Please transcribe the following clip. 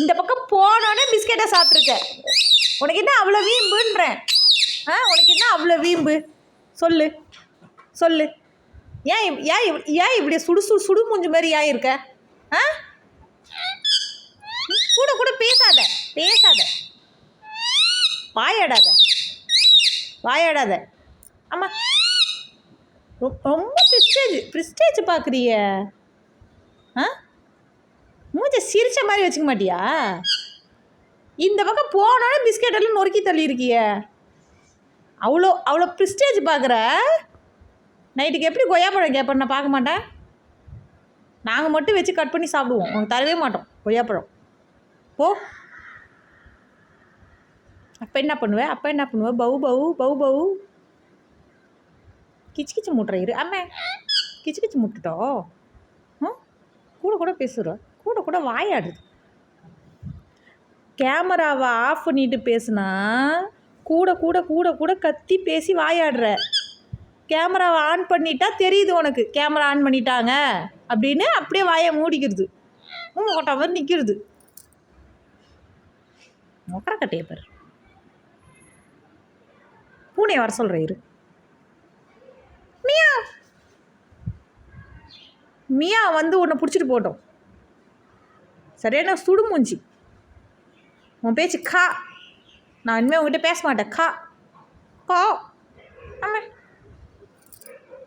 இந்த பக்கம் போனோன்னே பிஸ்கெட்டை சாப்பிட்ருக்க உனக்கு என்ன அவ்வளோ வீம்புன்றேன்? ஆ உனக்கு என்ன அவ்வளோ வீம்பு? சொல்லு. சொல்லு. ஏன் ஏன் ஏன் இப்படி சுடு சுடு சுடு மூஞ்சி மாதிரி ஏன் இருக்க? ஆ? கூட கூட பேசாத. பேசாத. வாயாடாத. வாயாடாத. ஆமாம் ரொம்ப ப்ரிஸ்டேஜ் ப்ரிஸ்டேஜ் பார்க்குறிய சிரித்த சிரிச்ச மாதிரி வச்சுக்க மாட்டியா? இந்த பக்கம் போனோடனே பிஸ்கெட் எல்லாம் நொறுக்கி தள்ளியிருக்கிய. அவ்வளோ அவ்வளோ ப்ரிஸ்டேஜ் பார்க்குற? நைட்டுக்கு எப்படி கொய்யாப்பழம் கேட்பேன் நான் பார்க்க மாட்டேன். நாங்கள் மட்டும் வச்சு கட் பண்ணி சாப்பிடுவோம். அவங்க தரவே மாட்டோம் கொய்யாப்பழம் போ. அப்போ என்ன பண்ணுவேன் அப்போ என்ன பண்ணுவேன் பவு பவு பவு பவு. கிச்சு கிச்சு முட்டுற இரு. அம்மே. கிச்சு கிச்சு முட்டுட்டோம் ம் கூட கூட பேசுகிறோம் கூட கூட வாயாடுது. கேமராவை ஆஃப் பண்ணிட்டு பேசுனா கூட கூட கூட கூட கத்தி பேசி வாயாடுற. கேமராவை ஆன் பண்ணிட்டா தெரியுது உனக்கு. கேமரா ஆன் பண்ணிட்டாங்க அப்படின்னு அப்படியே வாயை மூடிக்கிறது. மூணு கொட்டா மாதிரி நிற்கிறது மொக்கர கட்டைய பாரு. பூனையை வர சொல்கிற இரு. மியா! மியா வந்து உன்னை பிடிச்சிட்டு போட்டோம் சரியான சுடுமூஞ்சி. உன் பேச்சு கா. நான் இனிமேல் உங்ககிட்ட பேச மாட்டேன். கா. கா.